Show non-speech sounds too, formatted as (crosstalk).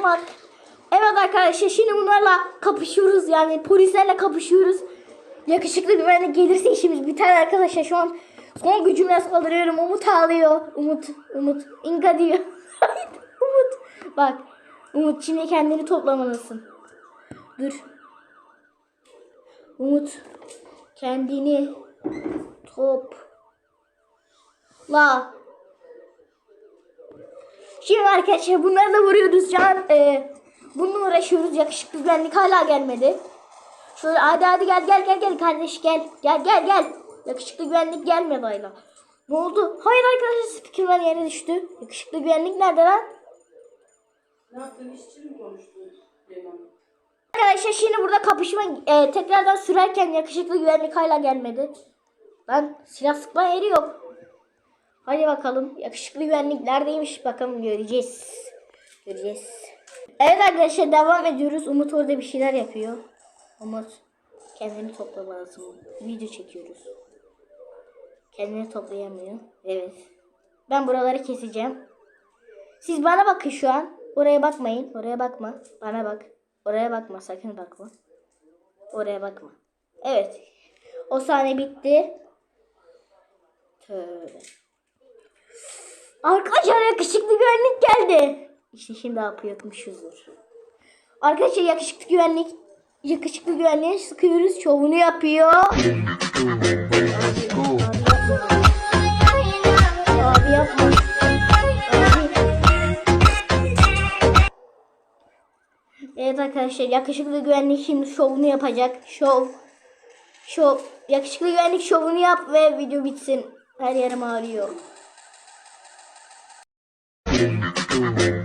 bunlar. Evet arkadaşlar şimdi bunlarla kapışıyoruz yani polislerle kapışıyoruz. Yakışıklı güvenlik gelirse işimiz biter arkadaşlar şu an son gücümle saldırıyorum. Umut ağlıyor. Umut, Umut, Inga diyor. (laughs) Umut. Bak, Umut şimdi kendini toplamalısın. Dur. Umut, kendini topla. Şimdi arkadaşlar bunları da vuruyoruz şu an. E, bununla uğraşıyoruz. Yakışıklı güvenlik hala gelmedi. Şöyle hadi hadi gel gel gel gel kardeş gel. Gel gel gel. Yakışıklı güvenlik gelmedi hala. Ne oldu? Hayır arkadaşlar spikerman yere düştü. Yakışıklı güvenlik nerede lan? Ne yaptın? İşçi mi konuştun? Leman? Arkadaşlar şimdi burada kapışma e, tekrardan sürerken yakışıklı güvenlik hala gelmedi. Lan silah sıkma yeri yok. Hadi bakalım yakışıklı güvenlik neredeymiş bakalım göreceğiz. Göreceğiz. Evet arkadaşlar devam ediyoruz. Umut orada bir şeyler yapıyor. Umut kendini toplamalısın. Video çekiyoruz. Kendini toplayamıyor. Evet. Ben buraları keseceğim. Siz bana bakın şu an. Oraya bakmayın. Oraya bakma. Bana bak. Oraya bakma. Sakın bakma. Oraya bakma. Evet. O sahne bitti. Tövbe. Arkadaşlar yakışıklı güvenlik geldi. İşte şimdi yapıyormuşuzdur. Arkadaşlar yakışıklı güvenlik yakışıklı güvenliğe sıkıyoruz. Şovunu yapıyor. Evet arkadaşlar yakışıklı güvenlik şimdi şovunu yapacak. Şov. Şov. Yakışıklı güvenlik şovunu yap ve video bitsin. Her yerim ağrıyor. Boom, boom.